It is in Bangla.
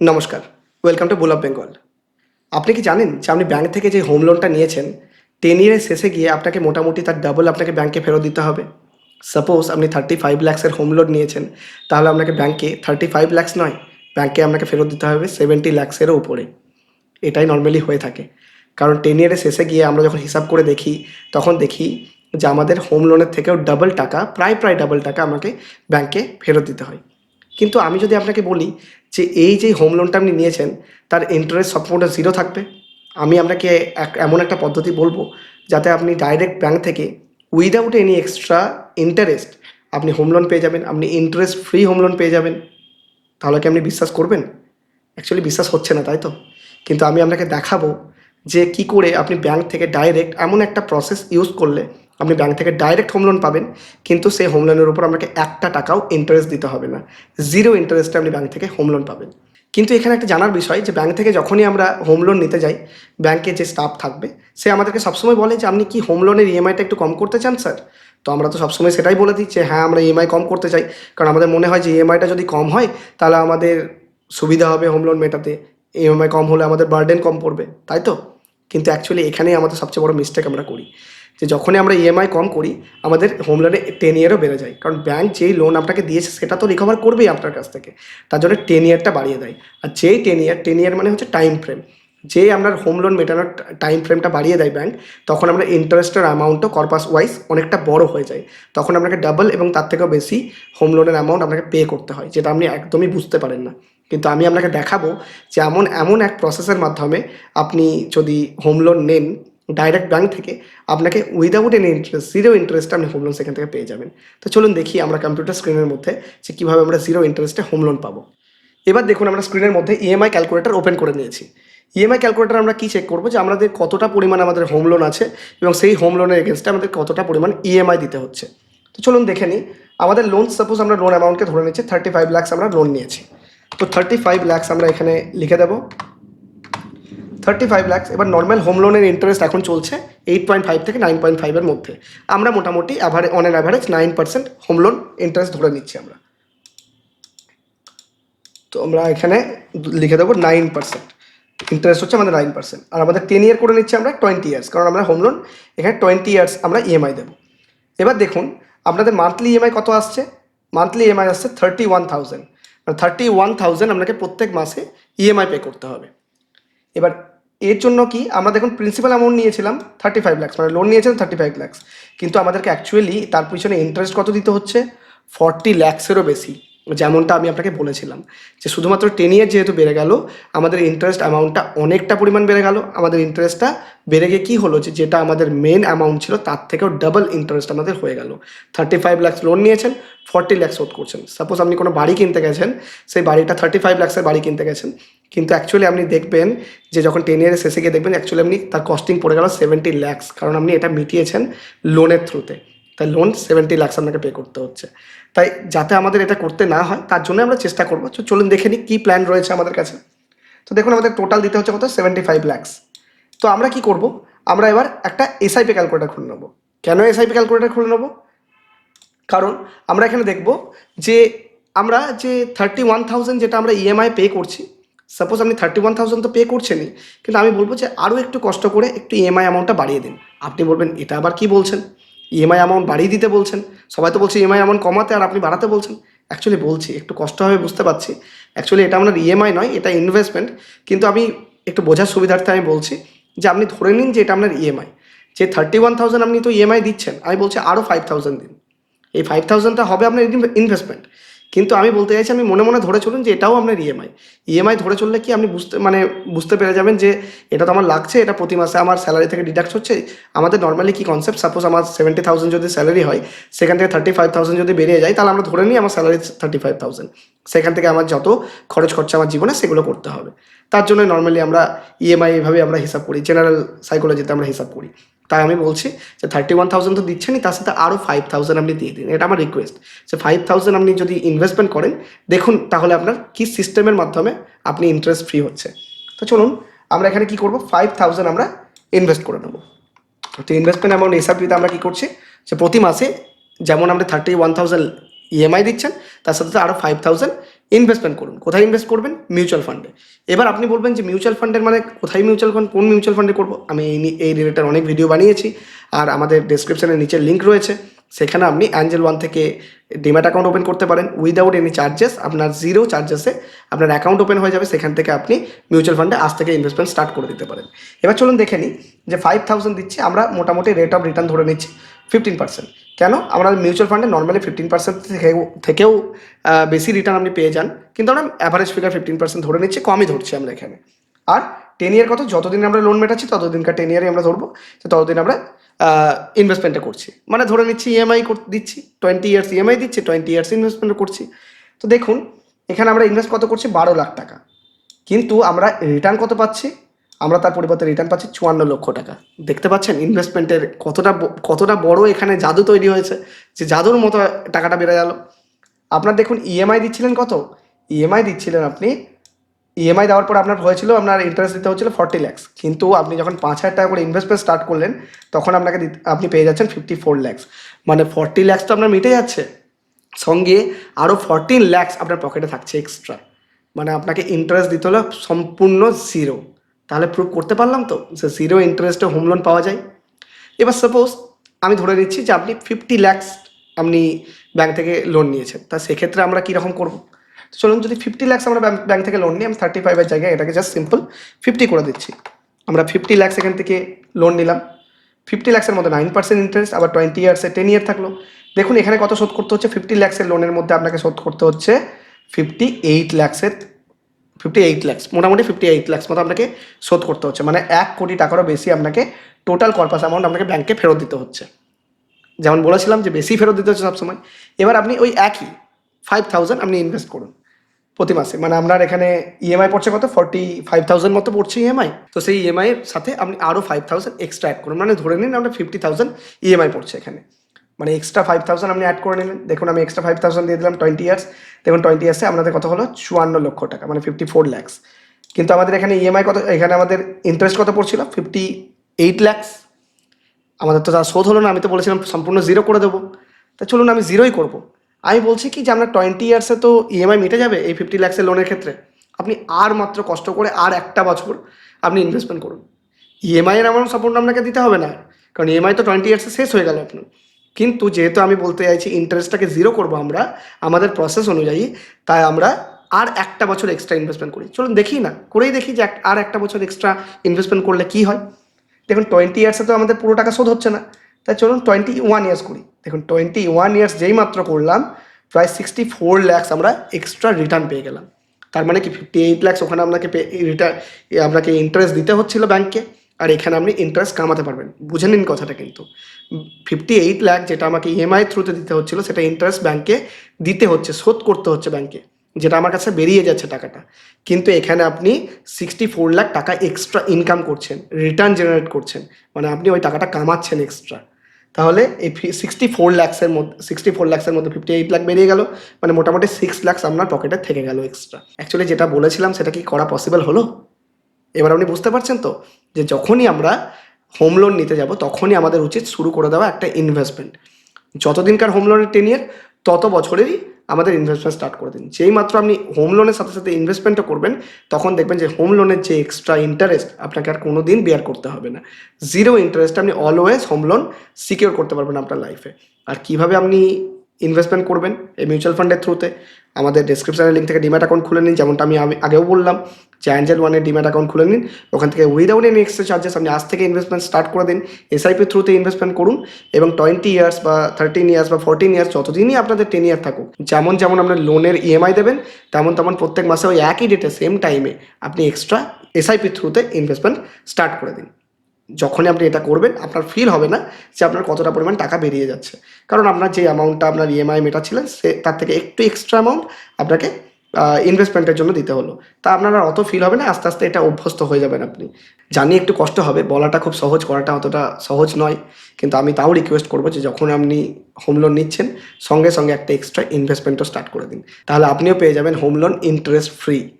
নমস্কার welcome to bull of Bengal আপনি কি জানেন যে আপনি ব্যাংক থেকে যে হোম লোনটা নিয়েছেন টেন ইয়ারের শেষে গিয়ে আপনাকে মোটামুটি তার ডাবল আপনাকে ব্যাংকে ফেরত দিতে হবে? সাপোজ আপনি থার্টি ফাইভ ল্যাক্সের হোম লোন নিয়েছেন, তাহলে আপনাকে ব্যাংকে থার্টি ফাইভ ল্যাক্স নয় ব্যাংকে আপনাকে ফেরত দিতে হবে সেভেন্টি ল্যাক্সেরও উপরে। এটাই নর্মালি হয়ে থাকে। কারণ টেন ইয়ারের শেষে গিয়ে আমরা যখন হিসাব করে দেখি, তখন দেখি যে আমাদের হোম লোনের থেকেও ডাবল টাকা, প্রায় প্রায় ডাবল টাকা আমাকে ব্যাংকে ফেরত দিতে হয়। কিন্তু আমি যদি আপনাকে বলি যে এই যে হোম লোনটা আপনি নিয়েছেন, তার ইন্টারেস্ট সম্পূর্ণ জিরো থাকবে। আমি আপনাকে এক, এমন একটা পদ্ধতি বলব, যাতে আপনি ডাইরেক্ট ব্যাংক থেকে উইদাউট এনি এক্সট্রা ইন্টারেস্ট আপনি হোম লোন পেয়ে যাবেন, আপনি ইন্টারেস্ট ফ্রি হোম লোন পেয়ে যাবেন। তাহলে কি আপনি বিশ্বাস করবেন? অ্যাকচুয়ালি বিশ্বাস হচ্ছে না, তাই তো? কিন্তু আমি আপনাকে দেখাবো যে কি করে আপনি ব্যাংক থেকে ডাইরেক্ট এমন একটা প্রসেস ইউজ করলে আপনি ব্যাংক থেকে ডাইরেক্ট হোম লোন পাবেন, কিন্তু সেই হোম লোনের উপর আপনাকে একটা টাকাও ইন্টারেস্ট দিতে হবে না। জিরো ইন্টারেস্টে আপনি ব্যাংক থেকে হোম লোন পাবেন। কিন্তু এখানে একটা জানার বিষয় যে ব্যাংক থেকে যখনই আমরা হোম লোন নিতে যাই ব্যাংকে যে স্টাফ থাকবে, সে আমাদেরকে সবসময় বলে যে, আপনি কি হোম লোনের ইএমআইটা একটু কম করতে চান স্যার তো আমরা তো সবসময় সেটাই বলে দিই যে হ্যাঁ আমরা ইএমআই কম করতে চাই। কারণ আমাদের মনে হয় যে ইএমআইটা যদি কম হয়, তাহলে আমাদের সুবিধা হবে হোম লোন মেটাতে। ইএমআই কম হলে আমাদের বার্ডেন কম পড়বে, তাই তো? কিন্তু অ্যাকচুয়ালি এখানেই আমাদের সবচেয়ে বড় মিস্টেক আমরা করি। যে যখনই আমরা ইএমআই কম করি, আমাদের হোম লোনে টেন ইয়ারও বেড়ে যায়। কারণ ব্যাংক যেই লোন আপনাকে দিয়েছে, সেটা তো রিকভার করবেই আপনার কাছ থেকে। তার জন্য টেন ইয়ারটা বাড়িয়ে দেয়। আর যেই টেন ইয়ার টেন ইয়ার মানে হচ্ছে টাইম ফ্রেম যে আপনার হোম লোন মেটানোর টাইম ফ্রেমটা বাড়িয়ে দেয় ব্যাংক তখন আমরা ইন্টারেস্টের অ্যামাউন্টও কর্পাস ওয়াইজ অনেকটা বড় হয়ে যায়। তখন আপনাকে ডাবল এবং তার থেকেও বেশি হোম লোনের অ্যামাউন্ট আপনাকে পে করতে হয়, যেটা আপনি একদমই বুঝতে পারেন না। কিন্তু আমি আপনাকে দেখাবো যে এমন এমন এক প্রসেসের মাধ্যমে আপনি যদি হোম লোন নেন ডাইরেক্ট ব্যাংক থেকে আপনাকে উইদাউট এনি ইন্টারেস্ট জিরো ইন্টারেস্টে আপনি হোম লোন সেখান থেকে পেয়ে যাবেন। তো চলুন দেখি আমরা কম্পিউটার স্ক্রিনের মধ্যে যে কীভাবে আমরা জিরো ইন্টারেস্টে হোম লোন পাবো। এবার দেখুন আমরা স্ক্রিনের মধ্যে E ইএমআই ক্যালকুলেটর ওপেন করে নিয়েছি। ইএমআই ক্যালকুলেটর আমরা কী চেক করব? যে আমাদের কতটা পরিমাণ আমাদের হোম লোন আছে এবং সেই হোম লোনের এগেনস্টে আমাদের কতটা পরিমাণ ইএমআই দিতে হচ্ছে। তো চলুন দেখে নিই। আমাদের লোন সাপোজ আমরা লোন অ্যামাউন্টকে ধরে নিচ্ছি থার্টি ফাইভ ল্যাক্স আমরা লোন নিয়েছি। তো থার্টি ফাইভ ল্যাক্স আমরা এখানে লিখে দেবো। থার্টি ফাইভ ল্যাক্স এবার নর্মাল হোম লোনের ইন্টারেস্ট এখন চলছে এইট পয়েন্ট ফাইভ থেকে নাইন পয়েন্ট ফাইভের মধ্যে। আমরা মোটামুটি average on an average nine percent home loan interest ধরে নিচ্ছি আমরা। তো আমরা এখানে লিখে দেবো নাইন পার্সেন্ট ইন্টারেস্ট হচ্ছে আমাদের নাইন পার্সেন্ট আর আমাদের টেন ইয়ার করে নিচ্ছি আমরা টোয়েন্টি ইয়ার্স কারণ আমরা হোম লোন এখানে টোয়েন্টি ইয়ার্স আমরা ইএমআই দেবো। এবার দেখুন, আপনাদের মান্থলি ইএমআই কত আসছে? মান্থলি ইএমআই আসছে thirty one thousand thirty one thousand আপনাকে প্রত্যেক মাসে ইএমআই পে করতে হবে। এবার এর জন্য কি আমরা দেখুন প্রিন্সিপাল অ্যামাউন্ট নিয়েছিলাম থার্টি ফাইভ ল্যাক্স মানে লোন নিয়েছিলাম থার্টি ফাইভ ল্যাক্স কিন্তু আমাদেরকে অ্যাকচুয়ালি তার পিছনে ইন্টারেস্ট কত দিতে হচ্ছে? ফর্টি ল্যাক্সেরও বেশি। যেমনটা আমি আপনাকে বলেছিলাম, যে শুধুমাত্র টেন ইয়ার যেহেতু বেড়ে গেল, আমাদের ইন্টারেস্ট অ্যামাউন্টটা অনেকটা পরিমাণ বেড়ে গেল। আমাদের ইন্টারেস্টটা বেড়ে গিয়ে কী হলো যে, যেটা আমাদের মেন অ্যামাউন্ট ছিল, তার থেকেও ডাবল ইন্টারেস্ট আমাদের হয়ে গেল। থার্টি ফাইভ ল্যাক্স লোন নিয়েছেন ফর্টি ল্যাক্স শোধ করছেন। সাপোজ আপনি কোনো বাড়ি কিনতে গেছেন, সেই বাড়িটা থার্টি ফাইভ ল্যাক্সের বাড়ি কিনতে গেছেন। কিন্তু অ্যাকচুয়ালি আপনি দেখবেন যে, যখন টেন ইয়ারের শেষে গিয়ে দেখবেন অ্যাকচুয়ালি আপনি তার কস্টিং পড়ে গেল সেভেন্টি ল্যাক্স কারণ আপনি এটা মিটিয়েছেন লোনের থ্রুতে তাই লোন সেভেন্টি ল্যাক্স আপনাকে পে করতে হচ্ছে। তাই যাতে আমাদের এটা করতে না হয়, তার জন্য আমরা চেষ্টা করব। চলুন দেখে নিই কী প্ল্যান রয়েছে আমাদের কাছে। তো দেখুন, আমাদের টোটাল দিতে হচ্ছে কত? সেভেন্টি ফাইভ ল্যাক্স তো আমরা কি করব? আমরা এবার একটা এসআইপি ক্যালকুলেটার খুলে নেব। কেন এসআইপি ক্যালকুলেটার খুলে নেব? কারণ আমরা এখানে দেখব যে আমরা যে থার্টি ওয়ান থাউজেন্ড যেটা আমরা ইএমআই পে করছি সাপোজ আপনি থার্টি ওয়ান থাউজেন্ড তো পে করছেনই, কিন্তু আমি বলব যে আরও একটু কষ্ট করে একটু ইএমআই অ্যামাউন্টটা বাড়িয়ে দিন। আপনি বলবেন, এটা আবার কি বলছেন? ইএমআই অ্যামাউন্ট বাড়িয়ে দিতে বলছেন। সবাই তো বলছে ইএমআই অ্যামাউন্ট কমাতে আর আপনি বাড়াতে বলছেন। অ্যাকচুয়ালি বলছি, একটু কষ্ট হবে বুঝতে পারছি। অ্যাকচুয়ালি এটা আপনার ইএমআই নয়, এটা ইনভেস্টমেন্ট কিন্তু আমি একটু বোঝার সুবিধার্থে আমি বলছি যে আপনি ধরে নিন যে এটা আপনার ইএমআই যে থার্টি ওয়ান থাউজেন্ড আপনি তো ইএমআই দিচ্ছেন, আমি বলছি আরও ফাইভ থাউজেন্ড দিন। এই ফাইভ থাউজেন্ডটা হবে আপনার ইনভেস্টমেন্ট কিন্তু আমি বলতে চাইছি, আমি মনে মনে ধরে চলুন যে এটাও আপনার ইএমআই ইএমআই ধরে চললে কি আপনি বুঝতে মানে বুঝতে পেরে যাবেন যে এটা তো আমার লাগছে, এটা প্রতি মাসে আমার স্যালারি থেকে ডিডাক্ট হচ্ছে। আমাদের নর্মালি কি কনসেপ্ট সাপোজ আমার সেভেন্টি থাউজেন্ড যদি স্যালারি হয়, সেখান থেকে থার্টি ফাইভ থাউজেন্ড যদি বেরিয়ে যায়, তাহলে আমরা ধরে নিই আমার স্যালারি থার্টি ফাইভ থাউজেন্ড সেখান থেকে আমার যত খরচ খরচা আমার জীবনে সেগুলো করতে হবে। তার জন্য নর্মালি আমরা ইএমআই এভাবে আমরা হিসাব করি জেনারেল সাইকোলজিতে আমরা হিসাব করি। তাই আমি বলছি যে থার্টি ওয়ান থাউজেন্ড তো দিচ্ছেনই, তার সাথে আরও ফাইভ থাউজেন্ড আপনি দিয়ে দিন। এটা আমার রিকোয়েস্ট যে ফাইভ থাউজেন্ড আপনি যদি ইনভেস্টমেন্ট করেন, দেখুন তাহলে আপনার কি সিস্টেমের মাধ্যমে আপনি ইন্টারেস্ট ফ্রি হচ্ছে। তো চলুন, আমরা এখানে কি করব? ফাইভ থাউজেন্ড আমরা ইনভেস্ট করে নেব। তো ইনভেস্টমেন্ট অ্যামাউন্ট এসআরপিতে আমরা কী করছি? যে প্রতি মাসে যেমন আমরা থার্টি ওয়ান থাউজেন্ড ইএমআই দিচ্ছেন, তার সাথে সাথে আরও ফাইভ থাউজেন্ড ইনভেস্টমেন্ট করুন। কোথায় ইনভেস্ট করবেন? মিউচুয়াল ফান্ডে এবার আপনি বলবেন যে মিউচুয়াল ফান্ডের মানে কোথায় মিউচুয়াল ফান্ড কোন মিউচুয়াল ফান্ডে করব? আমি এই রিলেটেড অনেক ভিডিও বানিয়েছি। আর আমাদের ডিসক্রিপশনের নিচে লিঙ্ক রয়েছে। সেখানে আপনি অ্যাঞ্জেল ওয়ান থেকে ডিম্যাট অ্যাকাউন্ট ওপেন করতে পারেন। উইদাউট এনি চার্জেস আপনার জিরো চার্জেসে আপনার অ্যাকাউন্ট ওপেন হয়ে যাবে। সেখান থেকে আপনি মিউচুয়াল ফান্ডে আজ থেকে ইনভেস্টমেন্ট স্টার্ট করে দিতে পারেন। এবার চলুন দেখে নিই যে ফাইভ থাউজেন্ড দিচ্ছি, আমরা মোটামুটি রেট অফ রিটার্ন ধরে নিচ্ছি। ফিফটিন পার্সেন্ট কেন? আমরা মিউচুয়াল ফান্ডে নর্মালি ফিফটিন পার্সেন্ট থেকেও থেকেও বেশি রিটার্ন আপনি পেয়ে যান। কিন্তু আমরা অ্যাভারেজ ফিগার ফিফটিন পার্সেন্ট ধরে নিচ্ছি, কমই ধরছি আমরা এখানে। আর টেন ইয়ার কত? যতদিন আমরা লোন মেটাচ্ছি, ততদিনকার টেন ইয়ারে আমরা ধরবো। ততদিন আমরা ইনভেস্টমেন্টে করছি। মানে ধরে নিচ্ছি ইএমআই দিচ্ছি। টোয়েন্টি ইয়ার্স ইএমআই দিচ্ছি টোয়েন্টি ইয়ার্স ইনভেস্টমেন্ট করছি। তো দেখুন, এখানে আমরা ইনভেস্ট কত করছি? বারো লাখ টাকা। কিন্তু আমরা রিটার্ন কত পাচ্ছি? আমরা তার পরিবর্তে রিটার্ন পাচ্ছি চুয়ান্ন লক্ষ টাকা। দেখতে পাচ্ছেন ইনভেস্টমেন্টের কতটা কতটা বড় এখানে জাদু তৈরি হয়েছে, যে জাদুর মতো টাকাটা বেড়ে গেল। আপনার দেখুন ইএমআই দিচ্ছিলেন কত? ইএমআই দিচ্ছিলেন আপনি ইএমআই দেওয়ার পর আপনার হয়েছিল আপনার ইন্টারেস্ট দিতে হচ্ছিল ফর্টি ল্যাক্স কিন্তু আপনি যখন পাঁচ হাজার টাকা করে ইনভেস্টমেন্ট স্টার্ট করলেন, তখন আপনাকে আপনি পেয়ে যাচ্ছেন ফিফটি ফোর ল্যাক্স মানে ফর্টি ল্যাক্স তো আপনার মিটে যাচ্ছে। সঙ্গে আরও ফর্টিন ল্যাক্স আপনার পকেটে থাকছে এক্সট্রা মানে আপনাকে ইন্টারেস্ট দিতে হলো সম্পূর্ণ জিরো তাহলে প্রুভ করতে পারলাম তো যে জিরো ইন্টারেস্টে হোম লোন পাওয়া যায়। এবার সাপোজ আমি ধরে নিচ্ছি যে আপনি ফিফটি ল্যাক্স আপনি ব্যাংক থেকে লোন নিয়েছেন। তা সেক্ষেত্রে আমরা কীরকম করব? চলুন যদি ফিফটি ল্যাক্স আমরা ব্যাংক থেকে লোন নিই, আমি থার্টি ফাইভের জায়গায় এটাকে জাস্ট সিম্পল ফিফটি করে দিচ্ছি। আমরা ফিফটি ল্যাক্স এখান থেকে লোন নিলাম। ফিফটি ল্যাক্সের মধ্যে নাইন পার্সেন্ট ইন্টারেস্ট আবার টোয়েন্টি ইয়ার্সে টেন ইয়ার থাকল। দেখুন, এখানে কত শোধ করতে হচ্ছে? ফিফটি ল্যাক্সের লোনের মধ্যে আপনাকে শোধ করতে হচ্ছে ফিফটি এইট ল্যাক্সের ফিফটি এইট ল্যাক্স মোটামুটি ফিফটি এইট ল্যাক্স মতো আপনাকে শোধ করতে হচ্ছে। মানে এক কোটি টাকারও বেশি আপনাকে টোটাল কর্পাস অ্যামাউন্ট আপনাকে ব্যাংকে ফেরত দিতে হচ্ছে। যেমন বলেছিলাম যে বেশি ফেরত দিতে হচ্ছে সবসময়। এবার আপনি ওই একই ফাইভ থাউজেন্ড আপনি ইনভেস্ট করুন প্রতি মাসে। মানে আপনার এখানে ইএমআই পড়ছে কত? ফর্টি ফাইভ থাউজেন্ড মতো পড়ছে ইএমআই তো সেই ইএমআই এর সাথে আপনি আরও ফাইভ থাউজেন্ড এক্সট্রা অ্যাড করুন। মানে ধরে নিন আপনার ফিফটি থাউজেন্ড ইএমআই পড়ছে এখানে। মানে এক্সট্রা ফাইভ থাউজেন্ড আপনি অ্যাড করে নিলেন। দেখুন, আমি এক্সট্রা ফাইভ থাউজেন্ড দিয়ে দিলাম টোয়েন্টি ইয়ার্স দেখুন টোয়েন্টি ইয়ার্সে আপনাদের কত হলো চুয়ান্ন লক্ষ টাকা মানে ফিফটি ফোর ল্যাক্স কিন্তু আমাদের এখানে ইএমআই কত, এখানে আমাদের ইন্টারেস্ট কত পড়ছিল? ফিফটি এইট ল্যাক্স আমাদের তো তার শোধ হলো না, আমি তো বলেছিলাম সম্পূর্ণ জিরো করে দেবো। তা চলুন, আমি জিরোই করব। আমি বলছি কি যে আপনার টোয়েন্টি ইয়ার্সে তো ইএমআই মিটে যাবে এই ফিফটি ল্যাক্সের লোনের ক্ষেত্রে? আপনি আর মাত্র কষ্ট করে আর একটা বছর আপনি ইনভেস্টমেন্ট করুন। ইএমআইয়ের অ্যামাউন্ট সম্পূর্ণ আপনাকে দিতে হবে না। কারণ ইএমআই তো টোয়েন্টি ইয়ার্সে শেষ হয়ে গেল আপনার। কিন্তু যেহেতু আমি বলতে চাইছি ইন্টারেস্টটাকে জিরো করব আমরা, আমাদের প্রসেস অনুযায়ী, তাই আমরা আর একটা বছর এক্সট্রা ইনভেস্টমেন্ট করি। চলুন দেখি না, করেই দেখি যে আর একটা বছর এক্সট্রা ইনভেস্টমেন্ট করলে কি হয়। দেখুন টোয়েন্টি ইয়ার্সে তো আমাদের পুরো টাকা শোধ হচ্ছে না। তাই চলুন টোয়েন্টি ওয়ান ইয়ার্স করি। দেখুন টোয়েন্টি ওয়ান ইয়ার্স যেই মাত্র করলাম, প্রায় সিক্সটি ফোর ল্যাক্স আমরা এক্সট্রা রিটার্ন পেয়ে গেলাম। তার মানে কি ফিফটি এইট ল্যাক্স ওখানে আপনাকে রিটার্ন আপনাকে ইন্টারেস্ট দিতে হচ্ছিল ব্যাংকে আর এখানে আপনি ইন্টারেস্ট কামাতে পারবেন। বুঝে নিন কথাটা কিন্তু। ফিফটি এইট লাখ যেটা আমাকে ইএমআই থ্রুতে দিতে হচ্ছিল, সেটা ইন্টারেস্ট ব্যাংকে দিতে হচ্ছে, শোধ করতে হচ্ছে ব্যাংকে যেটা আমার কাছে বেরিয়ে যাচ্ছে টাকাটা। কিন্তু এখানে আপনি সিক্সটি ফোর লাখ টাকা এক্সট্রা ইনকাম করছেন রিটার্ন জেনারেট করছেন মানে আপনি ওই টাকাটা কামাচ্ছেন এক্সট্রা তাহলে এই সিক্সটি ফোর ল্যাক্সের মধ্যে সিক্সটি ফোর ল্যাক্সের মধ্যে ফিফটি এইট লাখ বেরিয়ে গেল মানে মোটামুটি সিক্স ল্যাক্স আপনার পকেটে থেকে গেল এক্সট্রা অ্যাকচুয়ালি যেটা বলেছিলাম, সেটা কি করা পসিবল হলো? এবার আপনি বুঝতে পারছেন তো যে যখনই আমরা হোম লোন নিতে যাব, তখনই আমাদের উচিত শুরু করে দেওয়া একটা ইনভেস্টমেন্ট যতদিনকার হোম লোনের টেন ইয়ার তত বছরেরই আমাদের ইনভেস্টমেন্ট স্টার্ট করে দিন। যেই মাত্র আপনি হোম লোনের সাথে সাথে ইনভেস্টমেন্টও করবেন, তখন দেখবেন যে হোম লোনের যে এক্সট্রা ইন্টারেস্ট আপনাকে আর কোনো দিন বেয়ার করতে হবে না। জিরো ইন্টারেস্ট আপনি অলওয়েজ হোম লোন সিকিউর করতে পারবেন আপনার লাইফে আর কীভাবে আপনি ইনভেস্টমেন্ট করবেন? এই মিউচুয়াল ফান্ডের থ্রুতে আমাদের ডিসক্রিপশনের লিঙ্ক থেকে ডিম্যাট অ্যাকাউন্ট খুলে নিন, যেমনটা আমি আগে- আগেও বললাম। অ্যাঞ্জেল ওয়ানের ডিম্যাট অ্যাকাউন্ট খুলে নিন, ওখান থেকে উইদাউট এনি এক্সট্রা চার্জেস আপনি আজ থেকে ইনভেস্টমেন্ট স্টার্ট করে দিন এসআইপি থ্রুতে ইনভেস্টমেন্ট করুন এবং টোয়েন্টি ইয়ার্স বা থার্টিন ইয়ার্স বা ফোরটিন ইয়ার্স যতদিনই আপনাদের টেন ইয়ার থাকুক, যেমন যেমন আপনার লোনের ইএমআই দেবেন, তেমন তেমন প্রত্যেক মাসে ওই একই ডেটে সেম টাইমে আপনি এক্সট্রা এসআইপি থ্রুতে ইনভেস্টমেন্ট স্টার্ট করে দিন। যখনই আপনি এটা করবেন, আপনার ফিল হবে না যে আপনার কতটা পরিমাণ টাকা বেরিয়ে যাচ্ছে। কারণ আপনার যে অ্যামাউন্টটা আপনার ইএমআই মেটাচ্ছিলেন, সে তার থেকে একটু এক্সট্রা অ্যামাউন্ট আপনাকে ইনভেস্টমেন্টের জন্য দিতে হলো। তা আপনার আর অত ফিল হবে না, আস্তে আস্তে এটা অভ্যস্ত হয়ে যাবেন আপনি। জানি একটু কষ্ট হবে, বলাটা খুব সহজ, করাটা অতটা সহজ নয়। কিন্তু আমি তাও রিকোয়েস্ট করব যে যখন আপনি হোম লোন নিচ্ছেন, সঙ্গে সঙ্গে একটা এক্সট্রা ইনভেস্টমেন্টও স্টার্ট করে দিন। তাহলে আপনিও পেয়ে যাবেন হোম লোন ইন্টারেস্ট ফ্রি